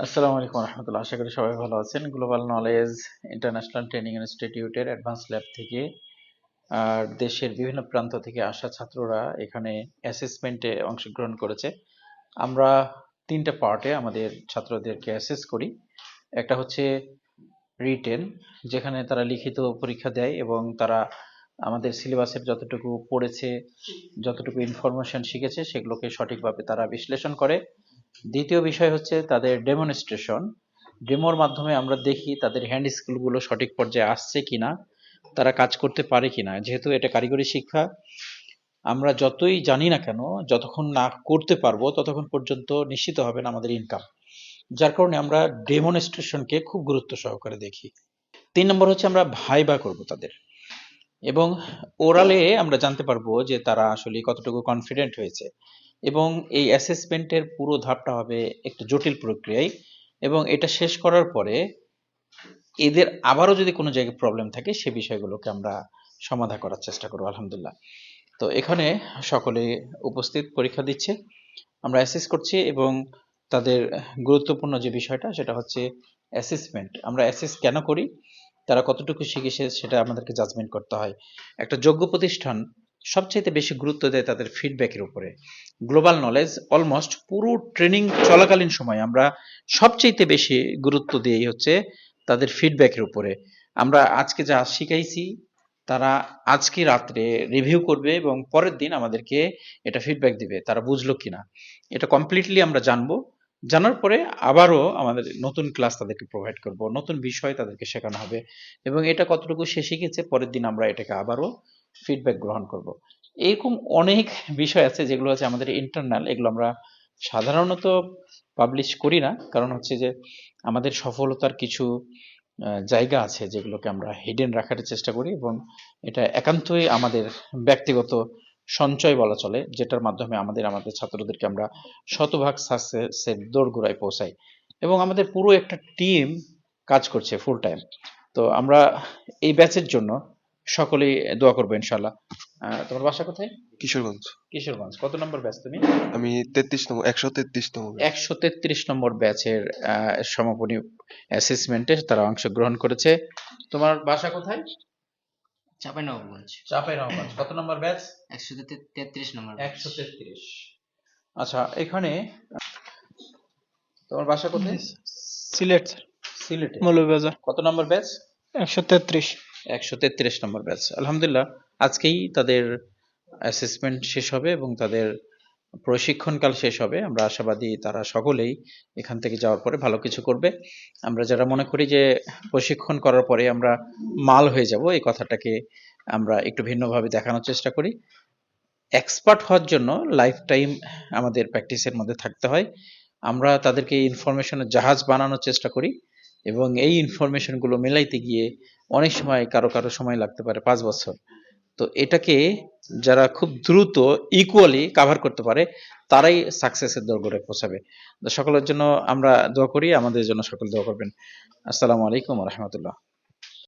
আসসালামু আলাইকুম রহমতুল্লাহ। আশা করি সবাই ভালো আছেন। গ্লোবাল নলেজ ইন্টারন্যাশনাল ট্রেনিং ইনস্টিটিউটের অ্যাডভান্স ল্যাব থেকে, আর দেশের বিভিন্ন প্রান্ত থেকে আসা ছাত্ররা এখানে অ্যাসেসমেন্টে অংশগ্রহণ করেছে। আমরা তিনটা পার্টে আমাদের ছাত্রদেরকে অ্যাসেস করি। একটা হচ্ছে রিটেন যেখানে তারা লিখিত পরীক্ষা দেয় এবং তারা আমাদের সিলেবাসের যতটুকু পড়েছে, যতটুকু ইনফরমেশন শিখেছে, সেগুলোকে সঠিকভাবে তারা বিশ্লেষণ করে। দ্বিতীয় বিষয় হচ্ছে তাদের ডেমনস্ট্রেশন ডেমোর মাধ্যমে আমরা দেখি তাদের হ্যান্ড স্কিলগুলো সঠিক পর্যায়ে আসছে কিনা, তারা কাজ করতে পারে কিনা। যেহেতু এটা কারিগরি শিক্ষা, আমরা যতই জানি না কেন, যতক্ষণ না করতে পারব, ততক্ষণ পর্যন্ত নিশ্চিত হবে না আমাদের ইনকাম যার কারণে আমরা ডেমনস্ট্রেশনকে খুব গুরুত্ব সহকারে দেখি। তিন নম্বর হচ্ছে আমরা ভাইবা করব তাদের। এবং ওরালে আমরা জানতে পারব যে তারা আসলে কতটুকু কনফিডেন্ট হয়েছে। এবং এই অ্যাসেসমেন্টের পুরো ধাপটা হবে একটু জটিল প্রক্রিয়ায় এবং এটা শেষ করার পরে এদের আবারও যদি কোনো জায়গায় প্রবলেম থাকে, সে বিষয়গুলোকে আমরা সমাধা করার চেষ্টা করব, আলহামদুলিল্লাহ। তো এখানে সকলে উপস্থিত, পরীক্ষা দিচ্ছে। আমরা অ্যাসেস করছি এবং তাদের গুরুত্বপূর্ণ যে বিষয়টা, সেটা হচ্ছে অ্যাসেসমেন্ট আমরা অ্যাসেস কেন করি? তারা কতটুকু শিখেছে, সেটা আমাদেরকে জাজমেন্ট করতে হয়। একটা যোগ্য প্রতিষ্ঠান সবচাইতে বেশি গুরুত্ব দেয় তাদের ফিডব্যাকের উপরে। গ্লোবাল নলেজ অলমোস্ট পুরো ট্রেনিং চলাকালীন সময় আমরা সবচাইতে বেশি গুরুত্ব দিই হচ্ছে তাদের ফিডব্যাকের উপরে। আমরা আজকে যা শিখাইছি, তারা আজকে রাত্রে রিভিউ করবে এবং পরের দিন আমাদেরকে এটা ফিডব্যাক দিবে, তারা বুঝলো কিনা। এটা কমপ্লিটলি আমরা জানব। জানার পরে আবারও আমাদের নতুন ক্লাস তাদেরকে প্রোভাইড করব, নতুন বিষয় তাদেরকে শেখানো হবে। এবং এটা কতটুকু সে শিখেছে, পরের দিন আমরা এটাকে আবারও ফিডব্যাক গ্রহণ করব। এরকম অনেক বিষয় আছে যেগুলো আছে আমাদের ইন্টারনাল এগুলো আমরা সাধারণত পাবলিশ করি না। কারণ হচ্ছে যে আমাদের সফলতার কিছু জায়গা আছে যেগুলোকে আমরা হিডেন রাখার চেষ্টা করি এবং এটা একান্তই আমাদের ব্যক্তিগত সঞ্চয় বলা চলে, যেটার মাধ্যমে আমাদের আমাদের ছাত্রদেরকে আমরা শতভাগ সাকসেসের দোরগোড়ায় পৌঁছাই। এবং আমাদের পুরো একটা টিম কাজ করছে ফুল টাইম তো আমরা এই ব্যাচের জন্য সকলেই দোয়া করব ইনশাল্লাহ তোমার বাসা কোথায়? কিশোরগঞ্জ। কিশোরগঞ্জ। কত নম্বর ব্যাচ তুমি? আমি তেত্রিশ নম্বর একশো তেত্রিশ নম্বর একশো তেত্রিশ নম্বর ব্যাচের সমাপনী অ্যাসেসমেন্টে তারা অংশগ্রহণ করেছে। তোমার বাসা কোথায়? কত নম্বর ব্যাচ? একশো তেত্রিশ নম্বর একশো তেত্রিশ। আচ্ছা এখানে তোমার বাসা কোথায়? সিলেট সিলেটে। মৌলভীবাজার। কত নম্বর ব্যাচ? একশো তেত্রিশ। একশো তেত্রিশ নম্বর ব্যাচ আলহামদুলিল্লাহ, আজকেই তাদের অ্যাসেসমেন্ট শেষ হবে এবং তাদের প্রশিক্ষণকাল শেষ হবে। আমরা আশাবাদী তারা সকলেই এখান থেকে যাওয়ার পরে ভালো কিছু করবে। আমরা যারা মনে করি যে প্রশিক্ষণ করার পরে আমরা মাল হয়ে যাব, এই কথাটাকে আমরা একটু ভিন্নভাবে দেখানোর চেষ্টা করি। এক্সপার্ট হওয়ার জন্য লাইফ টাইম আমাদের প্র্যাকটিসের মধ্যে থাকতে হয়। আমরা তাদেরকে ইনফরমেশনের জাহাজ বানানোর চেষ্টা করি। এবং এই ইনফরমেশনগুলো মেলাইতে গিয়ে অনেক সময় কারও কারও সময় লাগতে পারে, পাঁচ বছর। তো এটাকে যারা খুব দ্রুত ইকুয়ালি কাভার করতে পারে, তারাই সাকসেসের দরগরে পৌঁছাবে। সকলের জন্য আমরা দোয়া করি, আমাদের জন্য সকল দোয়া করবেন। আসসালামু আলাইকুম রহমতুল্লাহ।